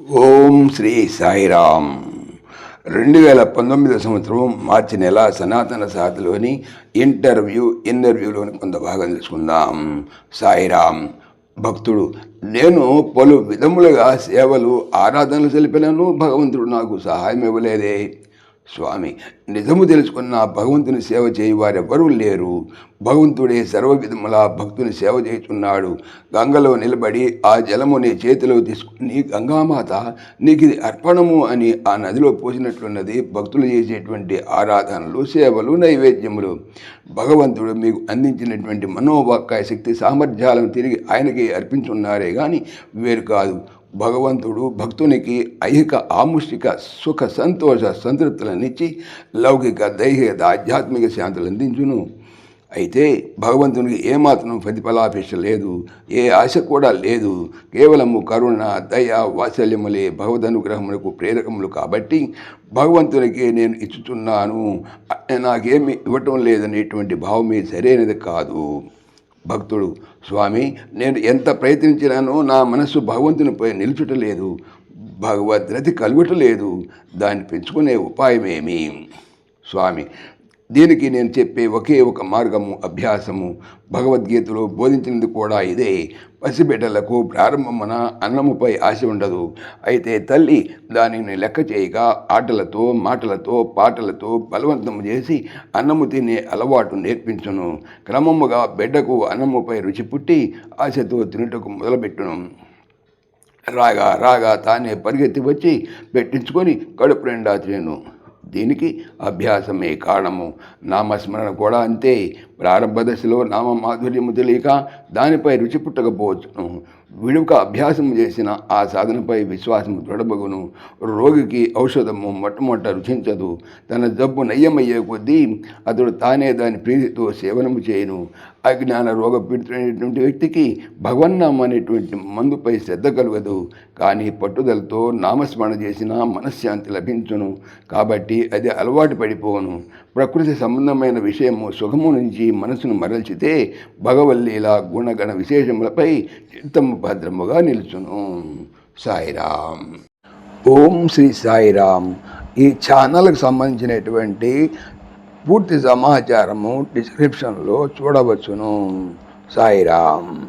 ఓం శ్రీ సాయిరామ్. రెండు వేల పంతొమ్మిది సంవత్సరం మార్చి నెల సనాతన సాధలోని ఇంటర్వ్యూ ఇంటర్వ్యూలోని కొంత భాగం తెలుసుకుందాం. సాయిరామ్ భక్తుడు నేను పలు విధములుగా సేవలు ఆరాధనలు తెలిపినను భగవంతుడు నాకు సహాయం ఇవ్వలేదే. స్వామి నిజము తెలుసుకున్న భగవంతుని సేవ చేయి వారెవ్వరూ లేరు. భగవంతుడే సర్వవిధముల భక్తుని సేవ చేస్తున్నాడు గంగలో నిలబడి ఆ జలము నీ చేతిలో తీసుకుని గంగామాత నీకు ఇది అర్పణము అని ఆ నదిలో పోసినట్లున్నది భక్తులు చేసేటువంటి ఆరాధనలు సేవలు నైవేద్యములు. భగవంతుడు మీకు అందించినటువంటి మనోవాక్కాయ శక్తి సామర్థ్యాలను తిరిగి ఆయనకి అర్పించున్నారే కానీ వేరు కాదు. భగవంతుడు భక్తునికి ఐహిక ఆముష్టిక సుఖ సంతోష సంతృప్తులనిచ్చి లౌకిక దైహిక ఆధ్యాత్మిక శాంతులు అందించును. అయితే భగవంతునికి ఏమాత్రం ప్రతిఫలాపేక్ష లేదు ఏ ఆశ కూడా లేదు. కేవలము కరుణ దయ వాత్సల్యములే భగవదనుగ్రహములకు ప్రేరకములు కాబట్టి భగవంతునికి నేను ఇచ్చుతున్నాను నాకేమి ఇవ్వటం లేదనేటువంటి భావమే సరైనది కాదు. భక్తుడు స్వామి నేను ఎంత ప్రయత్నించినానో నా మనస్సు భగవంతునిపై నిలుచుటలేదు భగవద్రతి కలుగుటలేదు దాన్ని పెంచుకునే ఉపాయమేమి? స్వామి దీనికి నేను చెప్పే ఒకే ఒక మార్గము అభ్యాసము. భగవద్గీతలో బోధించినది కూడా ఇదే. పసిబిడ్డలకు ప్రారంభమున అన్నముపై ఆశ ఉండదు. అయితే తల్లి దానిని లెక్క చేయగా ఆటలతో మాటలతో పాటలతో బలవంతం చేసి అన్నము తినే అలవాటు నేర్పించును. క్రమముగా బిడ్డకు అన్నముపై రుచి పుట్టి ఆశతో తినుటకు మొదలుపెట్టును. రాగా రాగా తానే పరిగెత్తి వచ్చి పెట్టించుకొని కడుపు నిండా తినను. దీనికి అభ్యాసమే కారణము. నామస్మరణ కూడా అంతే. ప్రారంభ దశలో నామ మాధుర్యము తెలియక దానిపై రుచి పుట్టకపోవచ్చును. విడుక అభ్యాసం చేసిన ఆ సాధనపై విశ్వాసము దృఢబగును రోగికి ఔషధము మొట్టమొదట రుచించదు. తన జబ్బు నయ్యమయ్యే కొద్దీ అతడు తానే దాని ప్రీతితో సేవనము చేయను. అజ్ఞాన రోగ పీడితుడైనటువంటి వ్యక్తికి భగవన్నామం అనేటువంటి మందుపై శ్రద్ధ కలగదు. కానీ పట్టుదలతో నామస్మరణ చేసిన మనశ్శాంతి లభించును. కాబట్టి అది అలవాటు పడిపోను ప్రకృతి సంబంధమైన విషయము సుఖము నుంచి మనసును మరల్చితే భగవల్లీల గుణగణ విశేషములపై చిత్తము భద్రముగా నిలుచును. సాయిరామ్. ఓం శ్రీ సాయిరామ్. ఈ ఛానల్కి సంబంధించినటువంటి పూర్తి సమాచారము డిస్క్రిప్షన్లో చూడవచ్చును. సాయిరామ్.